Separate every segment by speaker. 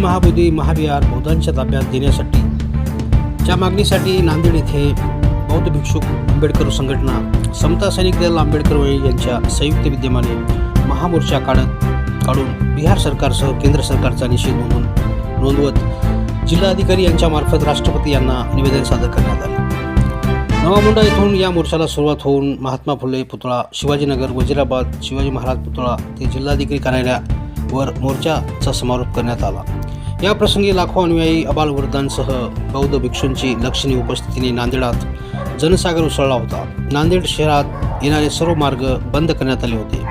Speaker 1: महाबोधी महाविहार बौद्धांच्या ताब्यात देण्यासाठी. ज्या मागणीसाठी नांदेड येथे बौद्ध भिक्षुक आंबेडकर संघटना समता सैनिक दल आंबेडकर यांच्या संयुक्त विद्यमाने महामोर्चा काढत काढून बिहार सरकारसह केंद्र सरकारचा निषेध म्हणून नोंदवत जिल्हाधिकारी यांच्यामार्फत राष्ट्रपती यांना निवेदन सादर करण्यात आले. नवामुंडा येथून या मोर्चाला सुरुवात होऊन महात्मा फुले पुतळा शिवाजीनगर वजिराबाद शिवाजी महाराज पुतळा ते जिल्हाधिकारी कार्यालयावर मोर्चाचा समारोप करण्यात आला. या प्रसंगी लाखो अनुयायी अबालवृद्धांसह बौद्ध भिक्षूंची लक्षणीय उपस्थितीने नांदेडात जनसागर उसळला होता. नांदेड शहरात येणारे सर्व मार्ग बंद करण्यात आले होते.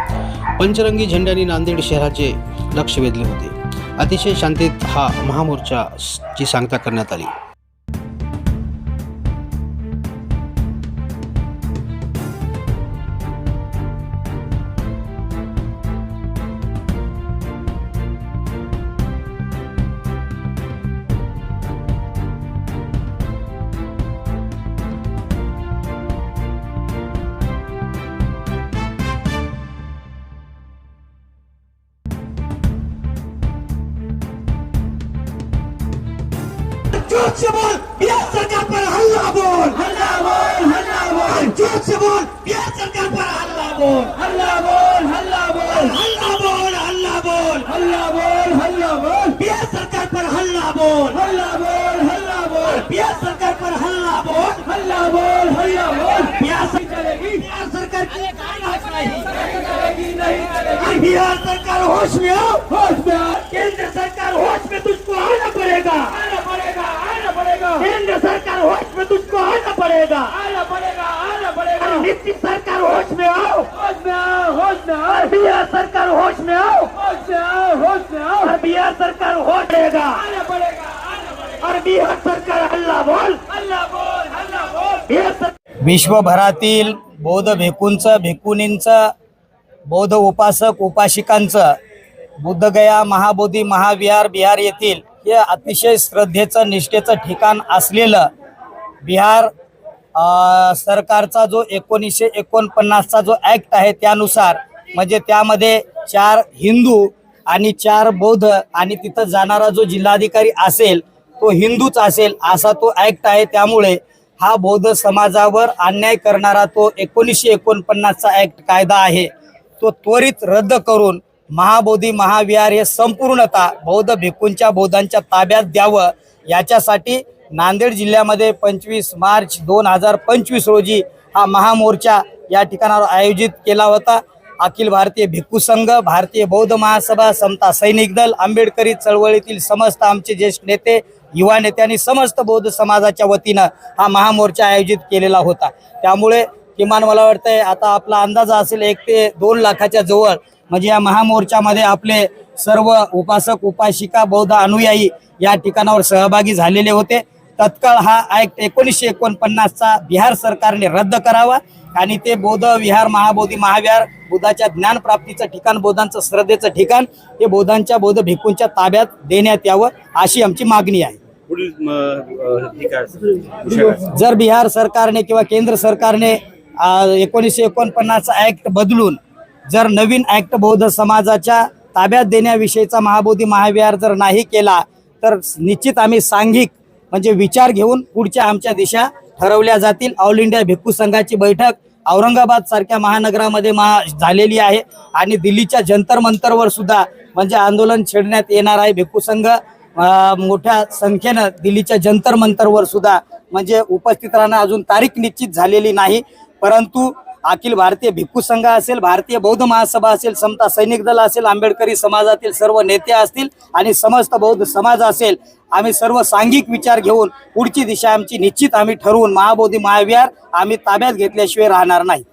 Speaker 1: पंचरंगी झेंड्याने नांदेड शहराचे लक्ष वेधले होते. अतिशय शांतीत हा महामोर्चा ची सांगता करण्यात आली.
Speaker 2: जोर से बोल बिहार सरकार पर हल्ला बोल हल्ला बोल हल्ला बोल जोर से बोल बिहार सरकार पर हल्ला बोल हल्ला बोल हल्ला बोल हल्ला बोल हल्ला बोल हल्ला बोल हल्ला बोल बिहार सरकार पर हल्ला बोल हल्ला बोल हल्ला बोल बिहार सरकार पर हल्ला बोल हल्ला बोल हल्ला बोल बिहार सरकार चलेगी। बिहार सरकार की नहीं बिहार सरकार होश में आओ होश में आओ केंद्र सरकार होश में तुझको आना पड़ेगा आना पड़ेगा आना पड़ेगा केंद्र सरकार होश में तुझको आना पड़ेगा। आना पड़ेगा आना पड़ेगा। नीतीश सरकार होश में आओ। होश में आओ होश में आओ। बिहार सरकार होश में आओ। होश में आओ होश में आओ। और बिहार सरकार होश देगा। आना पड़ेगा आना पड़ेगा। और बिहार सरकार हल्ला बोल। हल्ला बोल हल्ला बोल। बिहार
Speaker 3: विश्वभरातील बौद्ध भिकूंचं भिकुनींचं बौद्ध उपासक उपासिकांचं बुद्धगया महाबोधी महाविहार बिहार येथील हे अतिशय श्रद्धेचं निष्ठेचं ठिकाण असलेलं बिहार सरकारचा जो एकोणीसशे एकोणपन्नासचा जो ॲक्ट आहे त्यानुसार म्हणजे त्यामध्ये चार हिंदू आणि चार बौद्ध आणि तिथं जाणारा जो जिल्हाधिकारी असेल तो हिंदूच असेल असा तो ॲक्ट आहे. त्यामुळे हा बौद्ध समाजावर अन्याय करणारा तो एकोणीसशे एकोणपन्नासचा ॲक्ट कायदा आहे. तो त्वरित रद्द करून महाबोधी महाविहार हे संपूर्णतः बौद्ध भिक्खूंच्या बौद्धांच्या ताब्यात द्यावं. याच्यासाठी नांदेड जिल्ह्यामध्ये पंचवीस मार्च दोन हजार पंचवीस रोजी हा महामोर्चा या ठिकाणावर आयोजित केला होता. अखिल भारतीय भिक्खू संघ भारतीय बौद्ध महासभा समता सैनिक दल आंबेडकरी चळवळीतील समस्त आमचे ज्येष्ठ नेते युवा नेते आणि समस्त बौद्ध समाजाच्या वतीनं हा महामोर्चा आयोजित केलेला होता. त्यामुळे किमान मला वाटतंय आता आपला अंदाज असेल एक ते दोन लाखाच्या जवळ म्हणजे या महामोर्चामध्ये आपले सर्व उपासक उपासिका बौद्ध अनुयायी या ठिकाणावर सहभागी झालेले होते. तत्काळ हा ऍक्ट एकोणीसशे एकोणपन्नासचा बिहार सरकारने रद्द करावा आणि ते बौद्ध विहार महाबोधी महाविहार बुद्धाच्या ज्ञानप्राप्तीचं ठिकाण बौद्धांचं श्रद्धेचं ठिकाण हे बौद्धांच्या बौद्ध भिक्खूंच्या ताब्यात देण्यात यावं अशी आमची मागणी आहे? जर बिहार सरकारने किंवा केंद्र सरकारने एकोणीसशे एकोणपन्नासचा ऍक्ट बदलून जर नवीन ऍक्ट बौद्ध समाजाच्या ताब्यात देण्याविषयीचा महाबोधी महाविहार जर नाही केला तर निश्चित आम्ही सांघिक म्हणजे विचार घेऊन पुढच्या आमच्या दिशा ठरवल्या जातील. ऑल इंडिया भिक्खू संघाची बैठक औरंगाबाद सारख्या महानगरामध्ये महा झालेली आहे आणि दिल्लीच्या जंतर मंतरवर सुद्धा म्हणजे आंदोलन छेडण्यात येणार आहे. भिक्खू संघ मोठ्या संख्येनं दिल्लीच्या जंतर मंतरवर सुद्धा म्हणजे उपस्थित राहणं अजून तारीख निश्चित झालेली नाही. परंतु अखिल भारतीय भिक्खू संघ असेल भारतीय बौद्ध महासभा असेल समता सैनिक दल असेल आंबेडकरी समाजातील सर्व नेते असतील आणि समस्त बौद्ध समाज असेल आम्ही सर्व सांघिक विचार घेऊन पुढची दिशा आमची निश्चित आम्ही ठरवून महाबोधी महाविहार आम्ही ताब्यात घेतल्याशिवाय राहणार नाही.